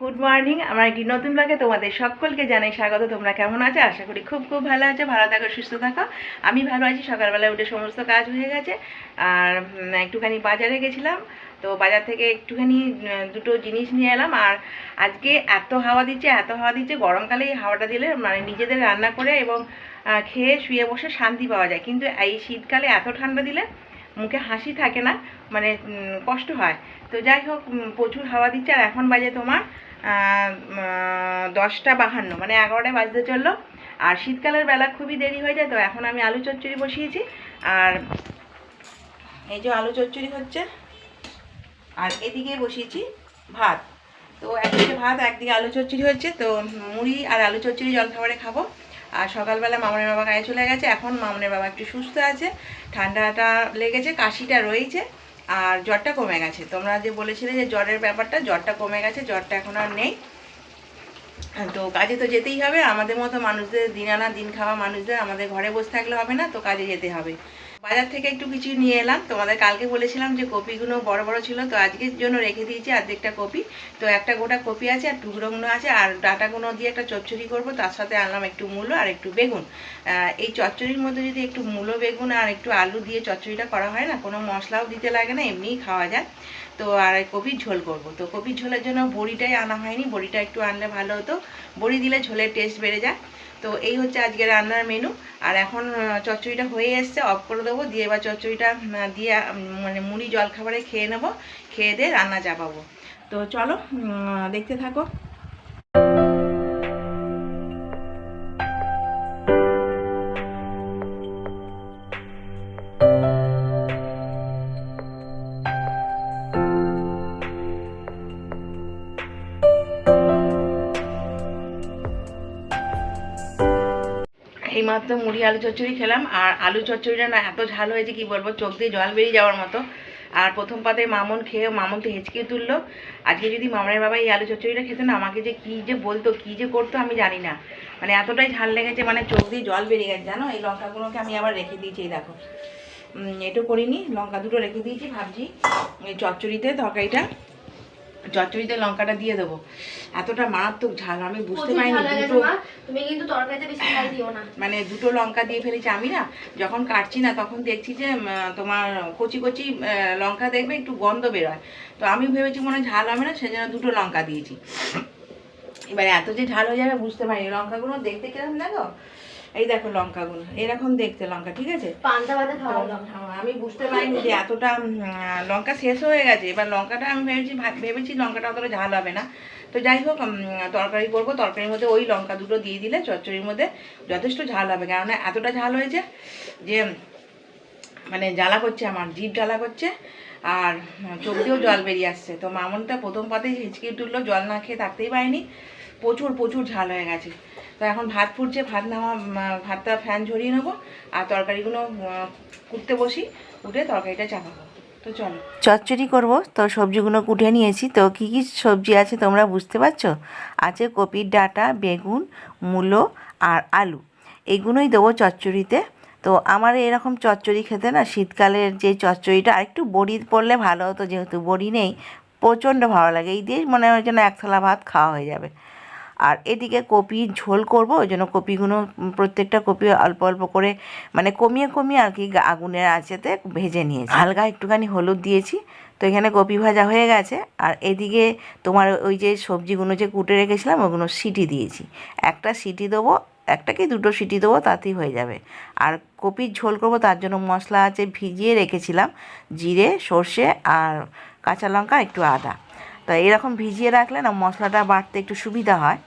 Good morning আমার একটি নতুন ব্লগে তোমাদের সকলকে জানাই স্বাগত। তোমরা কেমন আছো? আশা করি খুব খুব ভালো আছো, ভালো থাকো, সুস্থ থাকো। আমি ভালো আছি, সকালবেলা উঠে সমস্ত কাজ হয়ে গেছে। আর একটুখানি বাজারে গেছিলাম, তো বাজার থেকে একটুখানি দুটো জিনিস নিয়ে এলাম। আর আজকে এত হাওয়া দিচ্ছে, এত হাওয়া দিচ্ছে, গরমকালে এই হাওয়াটা দিলে মানে নিজেদের রান্না করে এবং খেয়ে শুয়ে বসে শান্তি পাওয়া যায়। কিন্তু এই শীতকালে এত ঠান্ডা দিলে মুখে হাসি থাকে না মানে কষ্ট হয়। তো যাই হোক প্রচুর হাওয়া দিচ্ছে আর এখন বাজে তোমার দশটা বাহান্ন মানে এগারোটায় বাজতে চলল। আর শীতকালের বেলা খুবই দেরি হয়ে যায়, তো এখন আমি আলু চচ্চড়ি বসিয়েছি। আর এই যে আলু চচ্চড়ি হচ্ছে, আর এদিকে বসিয়েছি ভাত। তো একদিকে ভাত, একদিকে আলু চচ্চড়ি হচ্ছে, তো মুড়ি আর আলু চচ্চড়ি জলখাবারে খাব। আর সকালবেলা মামনের বাবা গায়ে চলে গেছে। এখন মামনের বাবা একটু সুস্থ আছে, ঠান্ডাটা লেগেছে, কাশিটা রয়েছে, আর জ্বরটা কমে গেছে। তোমরা যে বলেছিলে যে জ্বরের ব্যাপারটা, জ্বরটা কমে গেছে, জ্বরটা এখন আর নেই। তো কাজে তো যেতেই হবে। আমাদের মতো মানুষদের দিন আনা, দিন খাওয়া মানুষদের, আমাদের ঘরে বসে থাকলে হবে না, তো কাজে যেতে হবে। বাজার থেকে একটু কিছু নিয়ে এলাম। তোমাদের কালকে বলেছিলাম যে কপিগুলো বড় বড় ছিল, তো আজকের জন্য রেখে দিয়েছি অর্ধেকটা কপি। তো একটা গোটা কপি আছে, আর টুকরোগুলো আছে, আর ডাটাগুলো দিয়ে একটা চচ্চড়ি করব, তার সাথে আনলাম একটু মূলো আর একটু বেগুন। এই চচ্চড়ির মধ্যে যদি একটু মূলো, বেগুন আর একটু আলু দিয়ে চচ্চড়িটা করা হয় না, কোনো মশলাও দিতে লাগে না, এমনিই খাওয়া যায়। তো আর কপির ঝোল করব। তো কপির ঝোলের জন্য বড়িটাই আনা হয়নি, বড়িটা একটু আনলে ভালো হতো। বড়ি দিলে ঝোলের টেস্ট বেড়ে যায়। তো এই হচ্ছে আজকে রান্নার মেনু আর এখন চচ্চড়িটা হয়ে এসছে অফ করে দেবো। দিয়ে এবার চচ্চড়িটা দিয়ে মানে মুড়ি জলখাবারে খেয়ে নেব। খেয়ে দিয়ে রান্না চাপাবো। তো চলো দেখতে থাকো। এইমাত্র মুড়ি, আলু চচ্চড়ি খেলাম। আর আলু চচ্চড়িটা না এত ঝাল হয়েছে, কি বলব, চোখ দিয়ে জল বেরিয়ে যাওয়ার মতো। আর প্রথম পাতে মামন খেয়ে মামন তো হেঁচকে তুললো। আজকে যদি মামনের বাবা এই আলু চচ্চড়িটা খেতে না, আমাকে যে কী যে বলতো, কী যে করতো, আমি জানি না। মানে এতটাই ঝাল লেগেছে মানে চোখ দিয়ে জল বেরিয়ে গেছে, জানো? এই লঙ্কাগুলোকে আমি আবার রেখে দিয়েছি, এই দেখো। এটু করিনি, লঙ্কা দুটো রেখে দিয়েছি, ভাবছি এই চচ্চড়িতে, তরকারিটা। চচ্চড়িতে লঙ্কাটা দিয়ে দেবো। এতটা মারাত্মক ঝাল আমি বুঝতে পারিনি ঝাল গেছে দুটো তুমি কিন্তু তরকারিতে বেশি ঝাল দিও না। মানে দুটো লঙ্কা দিয়ে ফেলেছি আমি না যখন কাটছি না তখন দেখছি যে তোমার কচি কচি লঙ্কা দেখবে একটু গন্ধ বেরোয়। তো আমি ভেবেছি মনে ঝাল হবে না সেজন্য দুটো লঙ্কা দিয়েছি। এবারে এত যে ঝাল হয়ে যাবে বুঝতে পারিনি। লঙ্কাগুলো দেখতে কীরকম দেখো এই দেখো লঙ্কাগুলো এরকম দেখতে লঙ্কা ঠিক আছে? খাওয়া তো, আমি বুঝতে পারিনি যে এতটা লঙ্কা শেষ হয়ে গেছে। এবার লঙ্কাটা আমি ভেবেছি ভেবেছি লঙ্কাটা অতটা ঝাল হবে না। তো যাই হোক তরকারি করব তরকারির মধ্যে ওই লঙ্কা দুটো দিয়ে দিলে চচ্চড়ির মধ্যে যথেষ্ট ঝাল হবে। কেননা এতটা ঝাল হয়েছে যে মানে জ্বালা করছে আমার জিভ জ্বালা করছে আর চোখ দিয়েও জল বেরিয়ে আসছে। তো মামনটা প্রথম পাতেই হিচকি তুললো জল না খেয়ে থাকতেই পারেনি। প্রচুর প্রচুর ঝাল হয়ে গেছে। তো এখন ভাত ফুটছে, ভাত নামা ভাতটা ফ্যান ঝরিয়ে নেব আর তরকারিগুলো কুটতে বসি, উঠে তরকারিটা চাপাবো তো চলো। চচ্চড়ি করব, তো সবজিগুলো কুটে নিয়েছি। তো কী কী সবজি আছে তোমরা বুঝতে পারছ? আছে কপির ডাঁটা, বেগুন, মূলো আর আলু। এইগুলোই দেবো চচ্চড়িতে। তো আমার এরকম চচ্চড়ি খেতে না শীতকালের যে চচ্চড়িটা, আরেকটু বড়ি পড়লে ভালো হতো, যেহেতু বড়ি নেই, প্রচণ্ড ভালো লাগে। এই দিয়েই মনে হয় যেন এক থালা ভাত খাওয়া হয়ে যাবে। আর এদিকে কপি ঝোল করব, ওই জন্য কপিগুলো প্রত্যেকটা কপি অল্প অল্প করে মানে কমিয়ে কমিয়ে আর কি আগুনের আঁচেতে ভেজে নিয়েছি। হালকা একটুখানি হলুদ দিয়েছি, তো এখানে কপি ভাজা হয়ে গেছে। আর এদিকে তোমার ওই যে সবজিগুলো যে কুটে রেখেছিলাম, ওগুলো সিটি দিয়েছি। একটা সিটি দেবো, একটা কি দুটো সিটি দেবো, তাতেই হয়ে যাবে। আর কপির ঝোল করব, তার জন্য মশলা আছে ভিজিয়ে রেখেছিলাম, জিরে, সর্ষে আর কাঁচা লঙ্কা, একটু আদা। তো এরকম ভিজিয়ে রাখলে না মশলাটা বাটতে একটু সুবিধা হয়।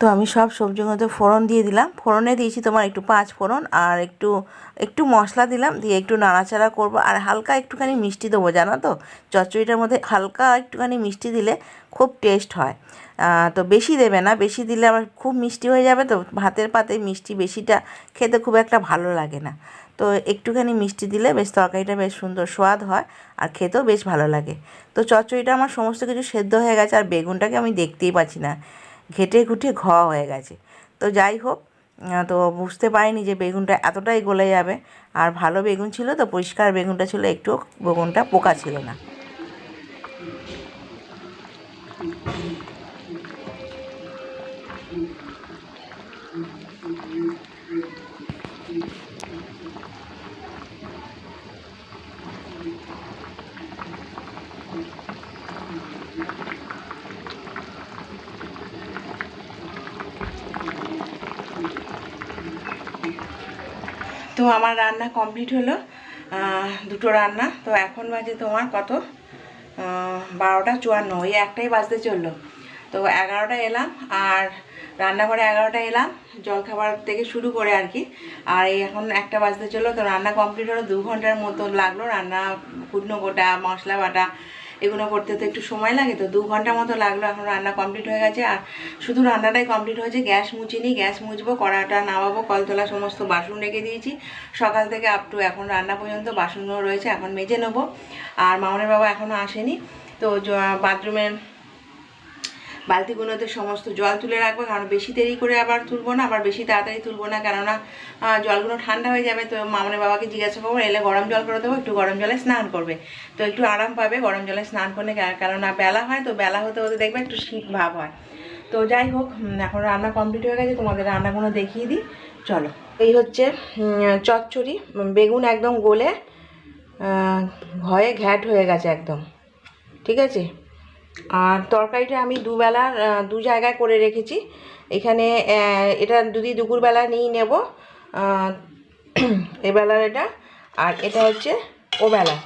তো আমি সব সবজিগুলোতে ফোড়ন দিয়ে দিলাম। ফোড়নে দিয়েছি তোমার একটু পাঁচ ফোড়ন আর একটু একটু মশলা দিলাম। দিয়ে একটু নাড়াচাড়া করব। আর হালকা একটুখানি মিষ্টি দেবো, জানো তো? চচ্চড়িটার মধ্যে হালকা একটুখানি মিষ্টি দিলে খুব টেস্ট হয়। তো বেশি দেবে না। বেশি দিলে আবার খুব মিষ্টি হয়ে যাবে। তো ভাতের পাতে মিষ্টি বেশিটা খেতে খুব একটা ভালো লাগে না। তো একটুখানি মিষ্টি দিলে বেশ তরকারিটা বেশ সুন্দর স্বাদ হয় আর খেতেও বেশ ভালো লাগে। তো চচ্চড়িটা আমার সমস্ত কিছু সেদ্ধ হয়ে গেছে আর বেগুনটাকে আমি দেখতেই পাচ্ছি না। ঘেটে ঘুটে ঘ হয়ে গেছে। তো যাই হোক তো বুঝতে পারিনি যে বেগুনটা এতটাই গলে যাবে। আর ভালো বেগুন ছিল তো, পরিষ্কার বেগুনটা ছিল একটু বেগুনটা পোকা ছিল না। আমার রান্না কমপ্লিট হলো। দুটো রান্না। তো এখন বাজে তোমার কত? বারোটা চুয়ান্ন, ওই একটাই বাজতে চলল। তো এগারোটা এলাম, আর রান্নাঘরে এগারোটা এলাম, জলখাবার থেকে শুরু করে আর কি। আর এই এখন একটা বাজতে চলল, তো রান্না কমপ্লিট হলো, দু ঘণ্টার মতো লাগল রান্না কুটনো গোটা, মশলা বাটা এগুলো করতে তো একটু সময় লাগে, তো দু ঘণ্টা মতো লাগল, এখন রান্না কমপ্লিট হয়ে গেছে। আর শুধু রান্নাটাই কমপ্লিট হয়েছে, গ্যাস মুছিনি, গ্যাস মুছবো, কড়াটা নামাবো, কলতলা সমস্ত বাসন রেখে দিয়েছি। সকাল থেকে আপ টু এখন রান্না পর্যন্ত বাসনগুলো রয়েছে, এখন মেজে নেব। আর মামনের বাবা এখনও আসেনি, তো বাথরুমের বালতিগুলোতে সমস্ত জল তুলে রাখব, কারণ বেশি দেরি করে আবার তুলবো না, আবার বেশি তাড়াতাড়ি তুলবো না, কেননা জলগুলো ঠান্ডা হয়ে যাবে, তো মামনে বাবাকে জিজ্ঞাসা করব, এলে গরম জল করে দেবো, একটু গরম জলে স্নান করবে। তো একটু আরাম পাবে গরম জলে স্নান করলে কেননা বেলা হয়, তো বেলা হতে হতে দেখবে একটু শীত ভাব হয়। তো যাই হোক এখন রান্না কমপ্লিট হয়ে গেছে, তোমাদের রান্নাগুলো দেখিয়ে দিই, চলো। এই হচ্ছে চচ্চড়ি বেগুন একদম গলে ভয়ে ঘ্যাট হয়ে গেছে একদম। ঠিক আছে? আর তরকারিটা আমি দুবেলার আহ, দু জায়গায় করে রেখেছি। এখানে এটা যদি দুপুরবেলা নিয়ে নেব এবেলার এটা। আর এটা হচ্ছে ওবেলা।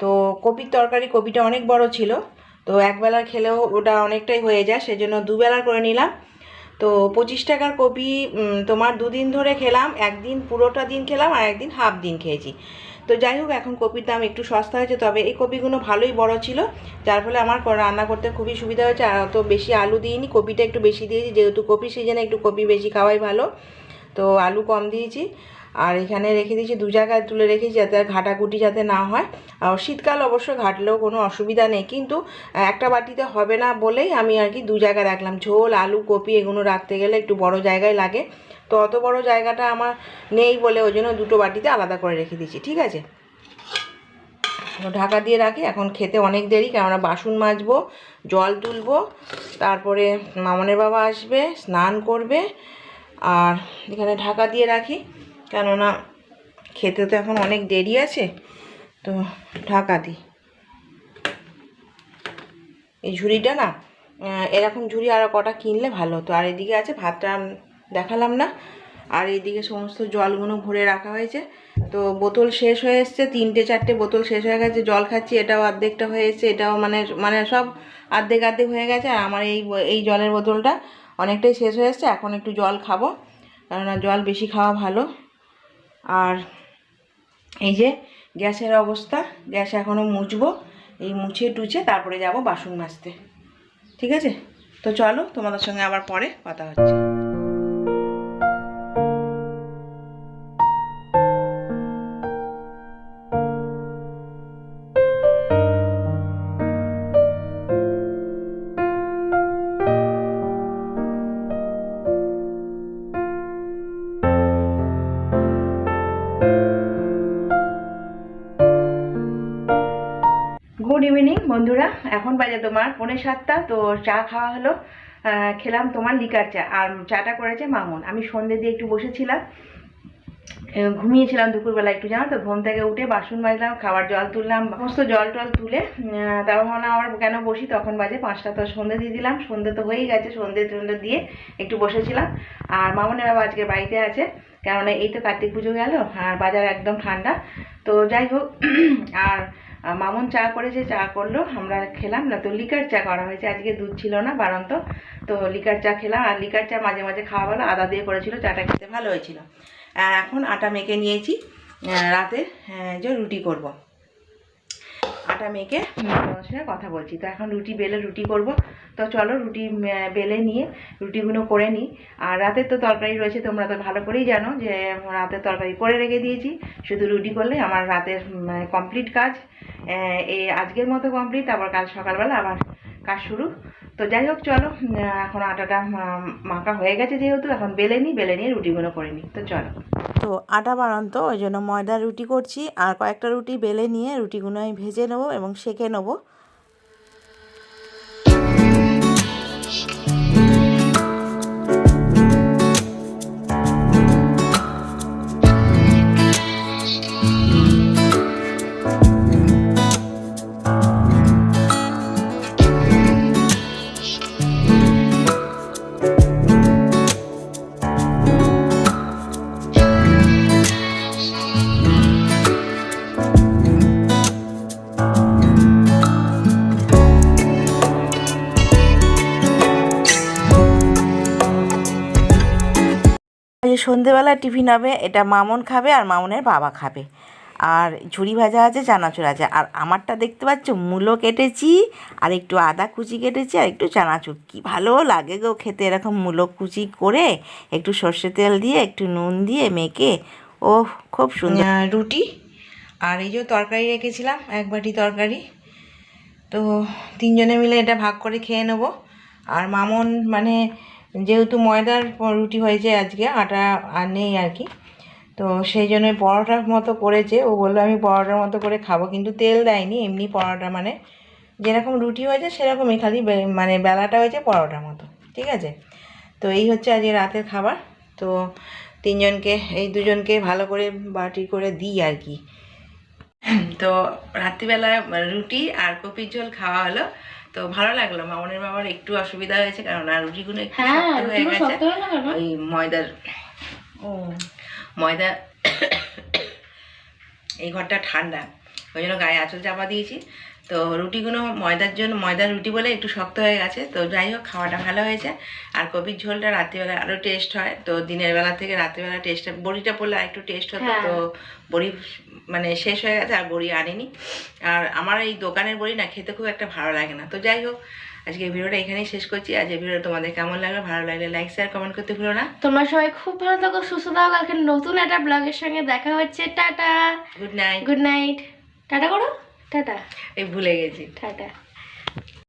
তো কপির তরকারি কপিটা অনেক বড় ছিল তো একবেলার খেলেও ওটা অনেকটাই হয়ে যায় সেজন্য দুবেলার করে নিলাম। তো পঁচিশ টাকার কপি তোমার দুদিন ধরে খেলাম একদিন পুরোটা দিন খেলাম আর একদিন হাফ দিন খেয়েছি। তো যাই হোক, এখন কপির দাম একটু সস্তা হয়েছে, তবে এই কপিগুলো ভালোই বড় ছিল, যার ফলে আমার রান্না করতে খুবই সুবিধা হয়েছে, আর অত বেশি আলু দিইনি, কপিটা একটু বেশি দিয়েছি, যেহেতু কপি সিজনে একটু কপি বেশি খাওয়াই ভালো, তো আলু কম দিয়েছি, আর এখানে রেখে দিয়েছি দু জায়গায় তুলে রেখেছি যাতে আর ঘাটাকুটি যাতে না হয়, আর শীতকাল অবশ্য ঘাটলেও কোনো অসুবিধা নেই, কিন্তু একটা বাটিতে হবে না বলেই আমি আর কি দু জায়গায় রাখলাম, ঝোল, আলু, কপি এগুলো রাখতে গেলে একটু বড় জায়গায় লাগে তো অত বড় জায়গাটা আমার নেই বলে ওই জন্য দুটো বাটিতে আলাদা করে রেখে দিয়েছি, ঠিক আছে? ঢাকা দিয়ে রাখি, এখন খেতে অনেক দেরি, কেননা বাসন মাজবো, জল তুলবো, তারপরে মামনের বাবা আসবে, স্নান করবে, আর এখানে ঢাকা দিয়ে রাখি, কেননা খেতে তো এখন অনেক দেরি আছে, তো ঢাকা দিই এই ঝুড়িটা না এরকম ঝুড়ি আরও কটা কিনলে ভালো হতো, আর এদিকে আছে ভাতটা দেখালাম না। আর এইদিকে সমস্ত জলগুলো ভরে রাখা হয়েছে। তো বোতল শেষ হয়ে এসছে, তিনটে চারটে বোতল শেষ হয়ে গেছে, জল খাচ্ছি, এটাও অর্ধেকটা হয়ে এসছে, এটাও মানে মানে সব অর্ধেক অর্ধেক হয়ে গেছে। আর আমার এই এই জলের বোতলটা অনেকটাই শেষ হয়ে এসছে, এখন একটু জল খাব, কেননা জল বেশি খাওয়া ভালো। আর এই যে গ্যাসের অবস্থা, গ্যাস এখনও মুছবো, এই মুছে টুছে তারপরে যাব বাসন মাজতে। ঠিক আছে? তো চলো তোমাদের সঙ্গে আবার পরে কথা হচ্ছে। গুড ইভিনিং বন্ধুরা। এখন বাজে তোমার পৌনে সাতটা, তো চা খাওয়া হলো। খেলাম তোমার লিকার চা, আর চাটা করেছে মামুন। আমি সন্ধ্যে দিয়ে একটু বসেছিলাম। ঘুমিয়েছিলাম দুপুরবেলা একটু, জানো তো? ঘুম থেকে উঠে বাসন মাজলাম, খাবার জল তুললাম, সমস্ত জল টল তুলে তারপর ভাবলাম আবার কেন বসি? তখন বাজে পাঁচটা, তো সন্ধ্যে দিয়ে দিলাম। সন্ধ্যে তো হয়েই গেছে সন্ধ্যে টন্ধ্যে দিয়ে একটু বসেছিলাম। আর মামনের বাবা আজকে বাড়িতে আছে, কেননা এই তো কার্তিক পুজো গেল, আর বাজার একদম ঠান্ডা। তো যাই হোক, আর মামুন চা করেছে চা করল, আমরা খেলাম। না তো লিকার চা করা হয়েছে, আজকে দুধ ছিল না বারন্ত তো লিকার চা খেলাম, আর লিকার চা মাঝে মাঝে খাওয়া ভালো আদা দিয়ে করেছিল, চাটা খেতে ভালো হয়েছিল। এখন আটা মেখে নিয়েছি রাতে যে রুটি করব। আটা মেখে তোমার সঙ্গে কথা বলছি। তো এখন রুটি বেলে রুটি করব। তো চলো রুটি বেলে নিয়ে রুটিগুলো করে নিই। আর রাতের তো তরকারি রয়েছে, তোমরা তো ভালো করেই জানো যে, রাতের তরকারি করে রেখে দিয়েছি। শুধু রুটি করলে আমার রাতের কমপ্লিট কাজ। এই আজকের মতো কমপ্লিট তারপর কাল সকালবেলা আবার কাজ শুরু। তো যাই হোক, চলো এখন আটাটা মাখা হয়ে গেছে যেহেতু, এখন বেলে নিই, বেলে নিয়ে রুটিগুলো করে নিই, তো চলো। তো আটা বানান্ত, ওই জন্য ময়দা রুটি করছি, আর কয়েকটা রুটি বেলে নিয়ে রুটিগুলো আমি ভেজে নেব এবং সেঁকে নেব। সন্ধেবেলা টিফিন হবে, এটা মামন খাবে আর মামনের বাবা খাবে। আর ঝুড়ি ভাজা আছে, চানাচুর আছে। আর আমারটা দেখতে পাচ্ছ, মূলো কেটেছি, আর একটু আদা কুচি কেটেছি, আর একটু চানাচুর। কি ভালো লাগে গো খেতে এরকম মূলো কুচি করে, একটু সর্ষে তেল দিয়ে, একটু নুন দিয়ে মেখে। ও খুব সুন্দর। রুটি আর এই যে তরকারি রেখেছিলাম, এক বাটি তরকারি। তো তিনজনে মিলে এটা ভাগ করে খেয়ে নেব। আর মামন মানে যেহেতু ময়দার রুটি হয়েছে আজকে, আটা আর নেই আর কি। তো সেই জন্য পরোটার মতো করেছে। ও বলল, আমি পরোটার মতো করে খাব। কিন্তু তেল দেয়নি, এমনি পরোটা মানে যেরকম রুটি হয়েছে সেরকমই, খালি মানে বেলাটা হয়েছে পরোটার মতো। ঠিক আছে? তো এই হচ্ছে আজকে রাতের খাবার। তো তিনজনকে, এই দুজনকে ভালো করে বাটি করে দিই আর কি। তো রাত্রিবেলা রুটি আর কপির ঝোল খাওয়া হলো। তো ভালো লাগল। মামনের মামার একটু অসুবিধা হয়েছে কারণ আর রুটিগুলো একটু হ্যাঁ শক্ত হয়ে গেছে। ওই ময়দার ও। ময়দা এই ঘরটা ঠান্ডা। ওই জন্য গায়ে আঁচল চাপা দিয়েছি। তো রুটিগুলো ময়দার জন্য ময়দার রুটি বলে একটু শক্ত হয়ে গেছে। তো যাই হোক খাওয়াটা ভালো হয়েছে। আর কপির ঝোলটা রাত্রিবেলা আরও টেস্ট হয়। তো দিনের বেলা থেকে রাত্রিবেলা টেস্টটা বড়িটা পড়লে আর একটু টেস্ট হতো। হ্যাঁ। তো বড়ি মানে শেষ হয়ে গেছে আর বড়ি আনিনি। আর আমার এই দোকানের বড়ি না খেতে খুব একটা ভালো লাগে না। তো যাই হোক আজকে ভিডিওটা এখানেই শেষ করছি। আজ এই ভিডিও তোমাদের কেমন লাগল? ভালো লাগলে লাইক শেয়ার কমেন্ট করতে ভুলো না। তোমরা সবাই খুব ভালো থাকো সুস্থ থাকো। কালকে নতুন একটা ব্লগের সঙ্গে দেখা হচ্ছে। Tata. Good night good night tata করো। টাটা। এই ভুলে গেছি। টাটা।